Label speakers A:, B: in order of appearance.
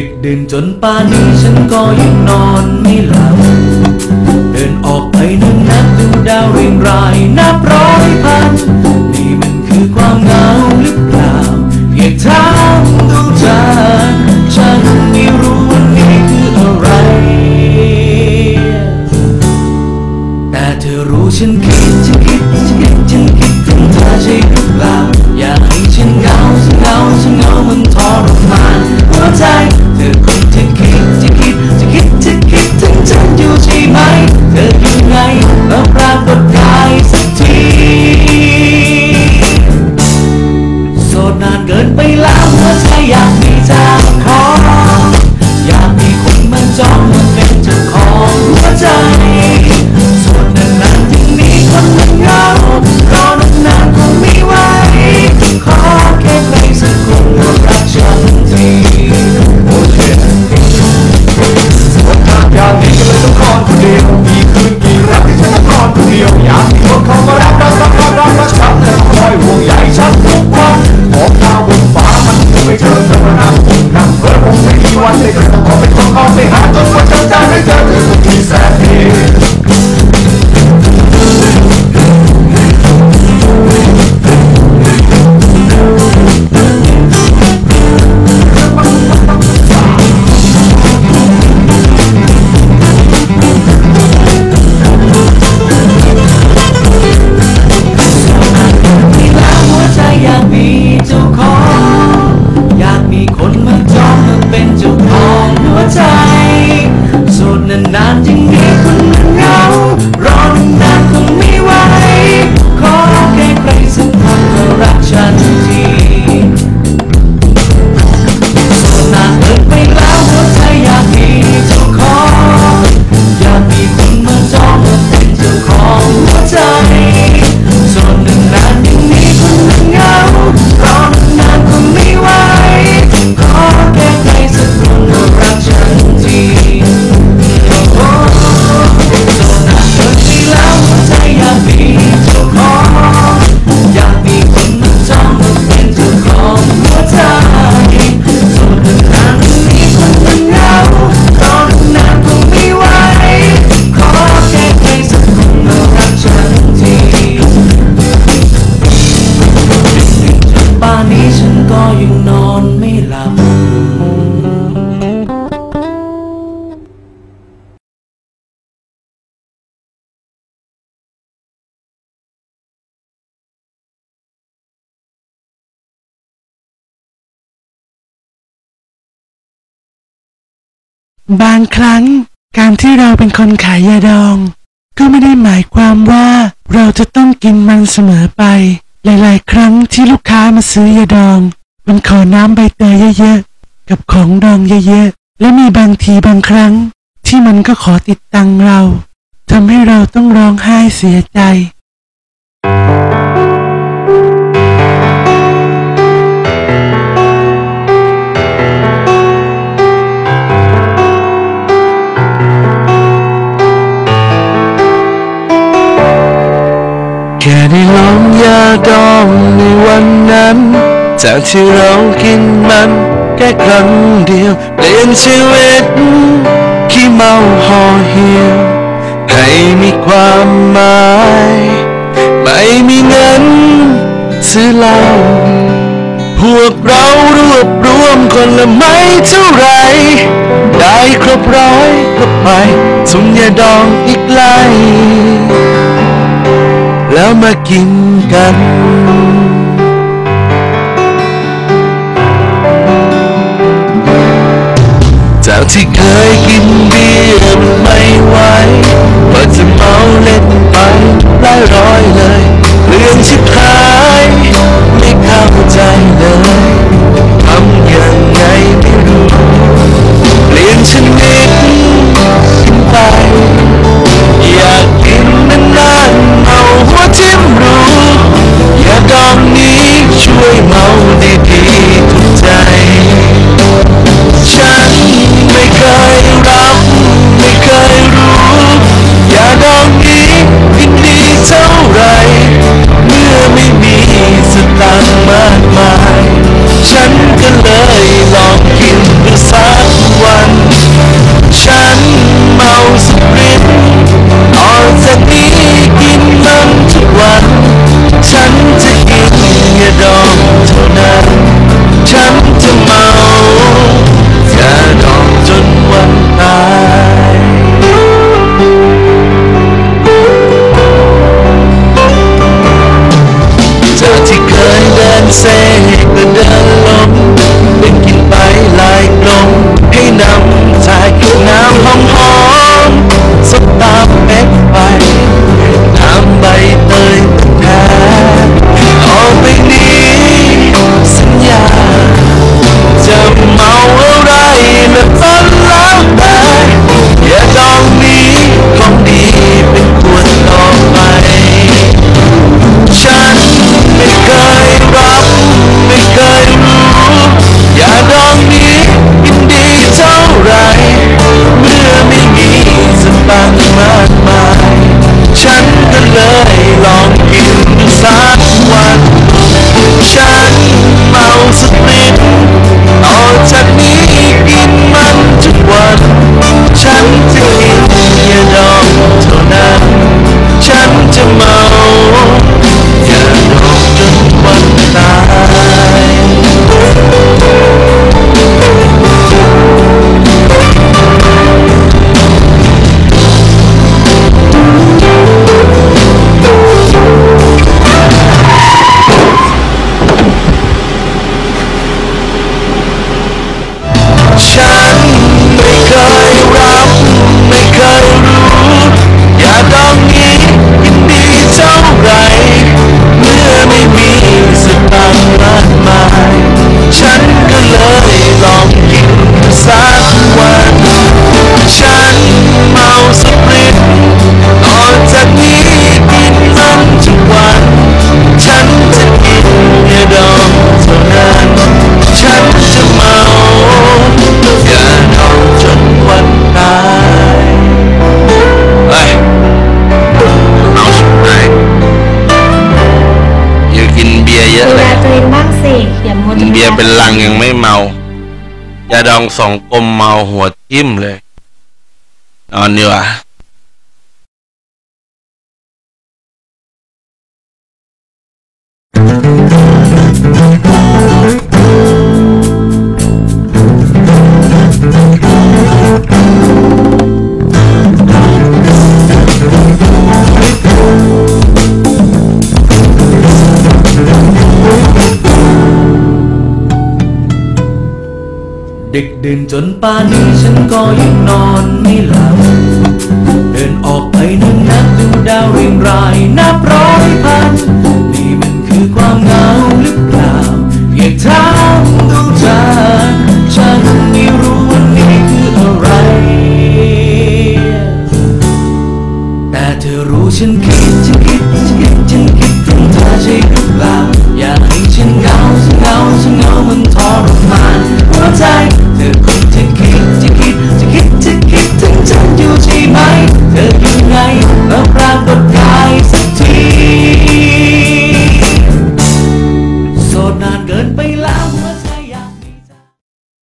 A: ดึกดื่นจนป่านนี้ฉันก็ยังนอนไม่หลับ เดินออกไปนั่งนับดูดาวเรียงรายนับร้อยพัน นี่มันคือความเหงาหรือเปล่าเพียงเท้า บางครั้ง การที่เราเป็นคนขาย
B: ยาดอง ก็ไม่ได้หมายความว่าเราจะต้องกินมันเสมอไป หลาย ๆ ครั้งที่ลูกค้ามาซื้อยาดอง มันขอน้ำใบเตยเยอะๆ กับของดองเยอะๆ และมีบางทีบางครั้ง ที่มันก็ขอติดตังเราทำให้เราต้องร้องไห้เสียใจ
C: ดองในวันนั้น จากที่เรากินมันแค่ครั้งเดียว เปลี่ยนชีวิตขี้เมาห่อเหี่ยวให้มีความหมาย ไม่มีเงินซื้อเหล้าพวกเรารวบรวมคนละไม่เท่าไร ได้ครบร้อยก็ไปสุ่มยาดองอีกไล่ แล้วมากินกัน จากที่เคยกินเบียร์ไม่ไหวางยังไม่เมายาดองสองกลมเมาหัวทิ่มเลย นอนดีกว่า
A: ดึกดื่นจนป่านนี้ฉันก็ยังนอนไม่หลับ เดินออกไปนั่งนับดูดาวเรียงรายนับร้อยพันนี่มัน